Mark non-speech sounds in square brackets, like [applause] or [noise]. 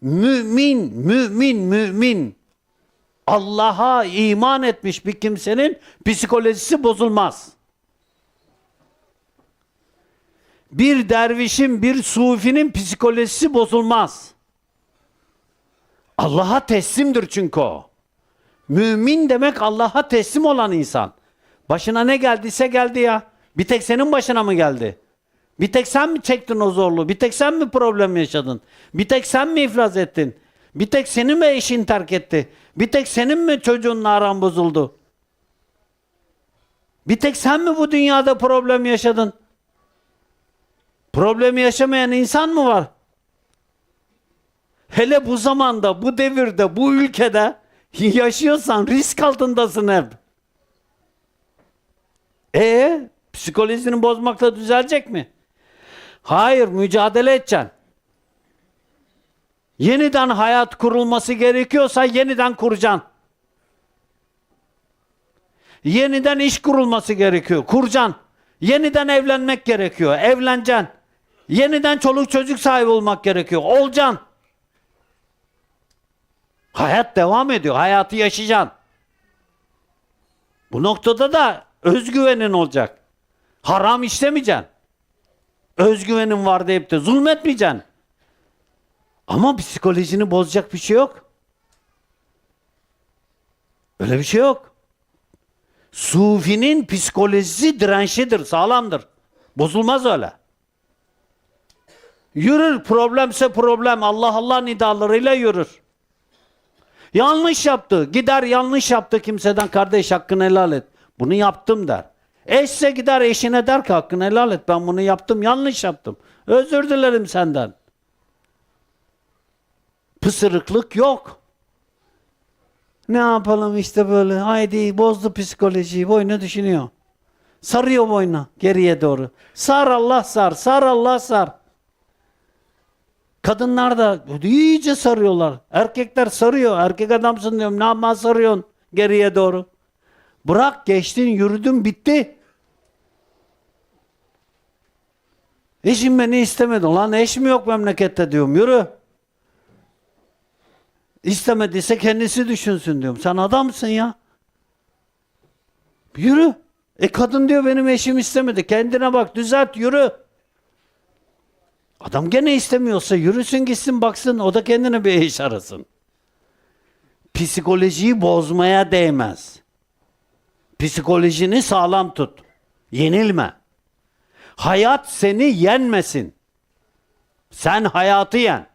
mümin, mümin, mümin Allah'a iman etmiş bir kimsenin psikolojisi bozulmaz. Bir dervişin, bir sufinin psikolojisi bozulmaz. Allah'a teslimdir çünkü o. Mümin demek Allah'a teslim olan insan. Başına ne geldiyse geldi ya. Bir tek senin başına mı geldi? Bir tek sen mi çektin o zorluğu? Bir tek sen mi problem yaşadın? Bir tek sen mi iflas ettin? Bir tek senin mi eşin terk etti? Bir tek senin mi çocuğunla aran bozuldu? Bir tek sen mi bu dünyada problem yaşadın? Problemi yaşamayan insan mı var? Hele bu zamanda, bu devirde, bu ülkede [laughs] yaşıyorsan risk altındasın hep. E psikolojisini bozmakla düzelecek mi? Hayır, mücadele edeceksin. Yeniden hayat kurulması gerekiyorsa yeniden kuracaksın. Yeniden iş kurulması gerekiyor. Kuracaksın. Yeniden evlenmek gerekiyor. Evleneceksin. Yeniden çoluk çocuk sahibi olmak gerekiyor. Olacaksın. Hayat devam ediyor. Hayatı yaşayacaksın. Bu noktada da özgüvenin olacak. Haram işlemeyeceksin. Özgüvenin var deyip de zulmetmeyeceksin. Ama psikolojini bozacak bir şey yok. Öyle bir şey yok. Sufinin psikolojisi dirençlidir, sağlamdır. Bozulmaz öyle. Yürür, problemse problem. Allah Allah nidalarıyla yürür. Yanlış yaptı. Gider yanlış yaptı kimseden kardeş hakkını helal et. Bunu yaptım der. Eşse gider eşine der ki hakkını helal et. Ben bunu yaptım yanlış yaptım. Özür dilerim senden. Pısırıklık yok. Ne yapalım işte böyle haydi bozdu psikolojiyi boynu düşünüyor. Sarıyor boynu geriye doğru. Sar Allah sar, sar Allah sar. Kadınlar da iyice sarıyorlar. Erkekler sarıyor. Erkek adamsın diyorum. Ne yapma sarıyorsun geriye doğru. Bırak geçtin yürüdün bitti. Eşim beni istemedi. Lan eş mi yok memlekette diyorum. Yürü. İstemediyse kendisi düşünsün diyorum. Sen adamsın ya. Yürü. E kadın diyor benim eşim istemedi. Kendine bak düzelt yürü. Adam gene istemiyorsa yürüsün gitsin baksın o da kendine bir eş arasın. Psikolojiyi bozmaya değmez. Psikolojini sağlam tut. Yenilme. Hayat seni yenmesin. Sen hayatı yen.